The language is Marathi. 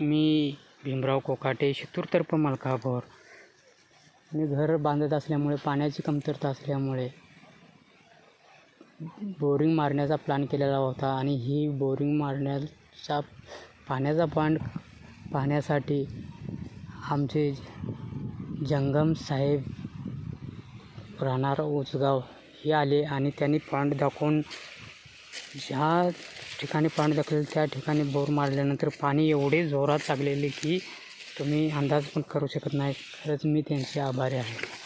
मी भीमराव कोकाटे शितूरतर्फ मलकापूर. मी घर बांधत असल्यामुळे पाण्याची कमतरता असल्यामुळे बोरिंग मारण्याचा प्लॅन केलेला होता आणि ही बोरिंग मारण्याचा पाण्याचा पांड पाहण्यासाठी आमचे जंगम साहेब राहणार उचगाव हे आले आणि त्यांनी पांड दाखवून ज्या ठिकाणी पाणी दाखल त्या ठिकाणी बोर मारल्यानंतर पाणी एवढे जोरात लागलेले की तुम्ही अंदाज पण करू शकत नाही. खरंच मी त्यांचे आभारी आहे.